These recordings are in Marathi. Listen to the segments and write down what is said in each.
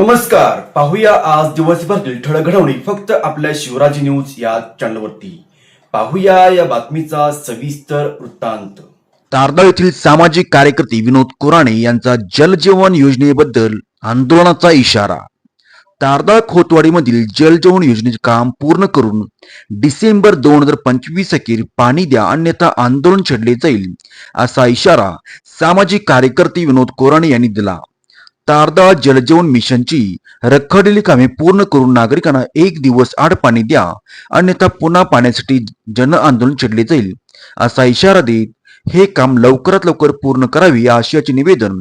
नमस्कार. पाहूया आज दिवसभरातील ठळक घडवणी फक्त आपल्या शिवराजी न्यूज या चॅनलवरती. पाहूया या बातमीचा सविस्तर वृत्तांत. तारदाळ येथील सामाजिक कार्यकर्ते विनोद कुराणे यांचा जलजीवन योजनेबद्दल आंदोलनाचा इशारा. तारदाळ खोतवाडीमधील जलजीवन योजनेचे काम पूर्ण करून डिसेंबर दोन हजार पंचवीस अखेर पाणी द्या अन्यथा आंदोलन छेडले जाईल असा इशारा सामाजिक कार्यकर्ते विनोद कोराणे यांनी दिला. तारदाळ जलजीवन मिशनची रखडलेली कामे पूर्ण करून नागरिकांना एक दिवस आड पाणी द्या. अन्यथा पुन्हा पाण्यासाठी जन आंदोलन छेडले जाईल. असा इशारा देत हे काम लवकरात लवकर पूर्ण करावे या आशयाचे निवेदन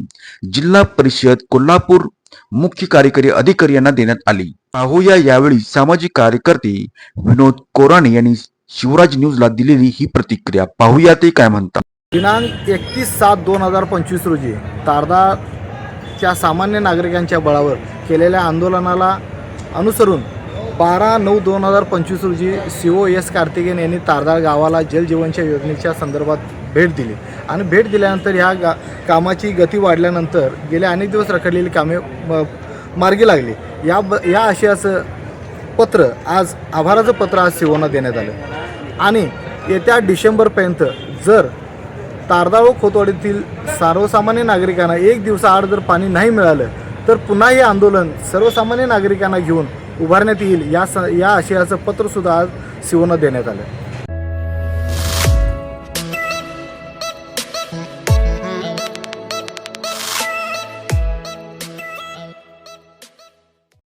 जिल्हा परिषद कोल्हापूर मुख्य कार्यकारी अधिकारी यांना देण्यात आले. पाहूया यावेळी सामाजिक कार्यकर्ते विनोद कोराणे यांनी शिवराज न्यूजला दिलेली ही प्रतिक्रिया. पाहूया ते काय म्हणतात. दिनांक एकतीस सात दोन हजार पंचवीस रोजी तारदा च्या सामान्य नागरिकांच्या बळावर केलेल्या आंदोलनाला अनुसरून बारा नऊ दोन हजार पंचवीस रोजी सी ओ एस कार्तिकेन यांनी तारदाळ गावाला जलजीवनच्या योजनेच्या संदर्भात भेट दिली. आणि भेट दिल्यानंतर ह्या गा कामाची गती वाढल्यानंतर गेले अनेक दिवस रखडलेली कामे म- मार्गी लागली. या ब या आशयाचं पत्र आज आभाराचं पत्र आज सिवोना देण्यात आलं. आणि येत्या डिसेंबरपर्यंत जर तारदाळो खोतवाडीतील सर्वसामान्य नागरिकांना एक दिवसाआड जर पाणी नाही मिळालं तर पुन्हा हे आंदोलन सर्वसामान्य नागरिकांना घेऊन उभारण्यात येईल या स या आशयाचं पत्रसुद्धा आज शिवनं देण्यात आलं.